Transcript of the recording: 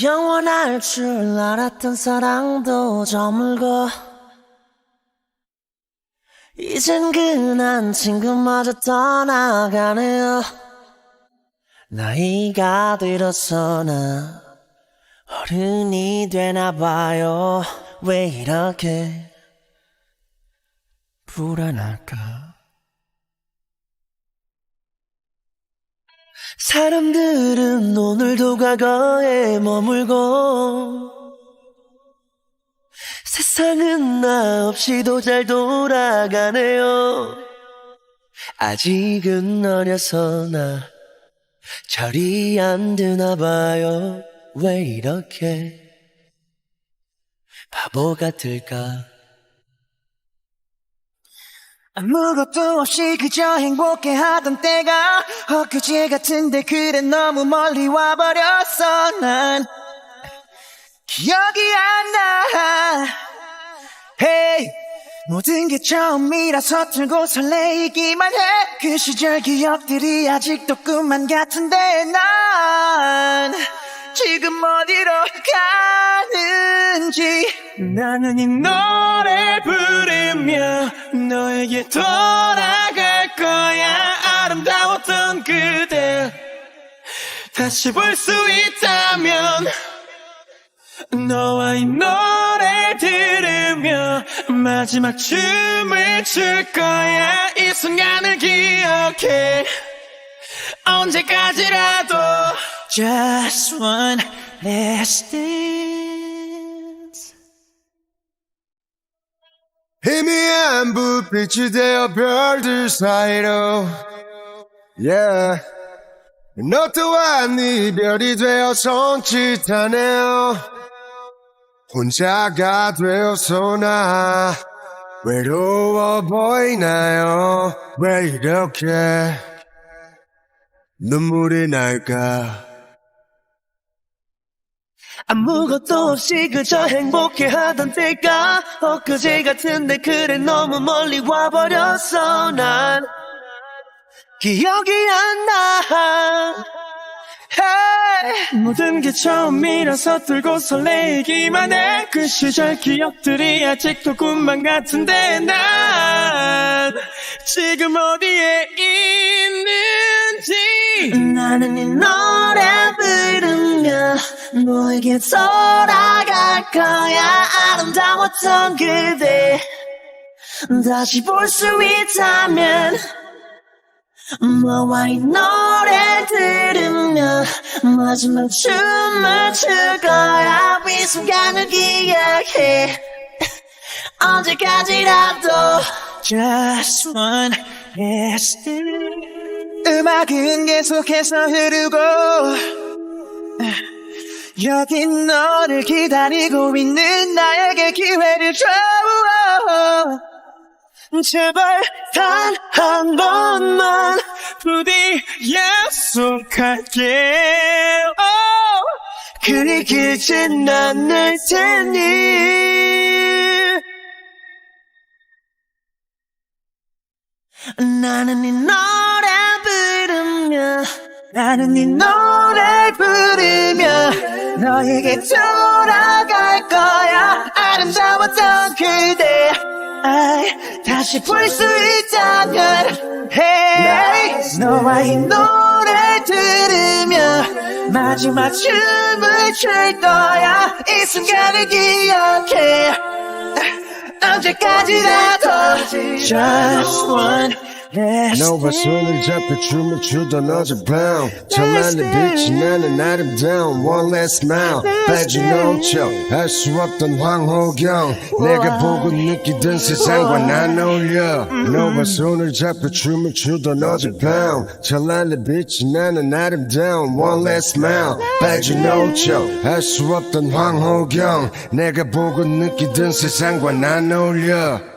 영원할 줄 알았던 사랑도 저물고 이젠 그난 친구마저 떠나가네요. 나이가 들어서 나 어른이 되나 봐요. 왜 이렇게 불안할까 사람들은 오늘도 과거에 머물고 세상은 나 없이도 잘 돌아가네요. 아직은 어려서 나 절이 안 드나 봐요. 왜 이렇게 바보 같을까 아무것도 없이 그저 행복해 하던 때가 엊그제 같은데 그래 너무 멀리 와버렸어. 난 기억이 안 나. Hey 모든 게 처음이라 서툴고 설레이기만 해. 그 시절 기억들이 아직도 꿈만 같은데 난 지금 어디로 가는지. 나는 이 노래 부르며 너에게 돌아갈 거야. 아름다웠던 그대. 다시 볼 수 있다면 너와 이 노래 들으며 마지막 춤을 출 거야. 이 순간을 기억해. 언제까지라도 Just one last dance. 희미한 불빛이 되어 별들 사이로. Yeah. 너 또한 이별이 되어 손짓하네요. 혼자가 되어서 나. 외로워 보이나요? 왜 이렇게 눈물이 날까 아무것도 없이 그저 행복해 하던 때가 엊그제 같은데 그래 너무 멀리 와버렸어. 난 기억이 안나. Hey! 모든 게 처음이라 서툴고 설레이기만 해. 그 시절 기억들이 아직도 꿈만 같은데 난 지금 어디에 있는지. 나는 이 노래 부르며 너에게 돌아갈 거야. 아름다웠던 그대. 다시 볼 수 있다면 너와 이 노래 들으며 마지막 춤을 출 거야. 이 순간을 기억해. 언제까지라도 Just one last 음악은 계속해서 흐르고 여기 너를 기다리고 있는 나에게 기회를 줘 제발 단 한 번만 부디 약속할게. Oh, 그리 길진 않을 테니. 나는 이 노래 부르며 나는 이 노래 부르며 너에게 돌아갈 거야. 아름다웠던 그대. 아이, 다시 볼 수 있다면 hey, 너와 이 노래 들으며 마지막 춤을 출 거야. 이 순간을 기억해. 언제까지라도 Just one last 너와 손을 잡고 춤을 추던 어젯밤 찬란히 빛이 나는 아름다운 one last smile 빠진 넘쳐 알수 없던 황호경 내가 보고 느끼던 세상과 난 어울려 너와 손을 잡고 춤을 추던 어젯밤 찬란히 빛이 나는 아름다운 one last smile 빠진 넘쳐 알수 없던 황호경 내가 보고 느끼던 세상과 난 어울려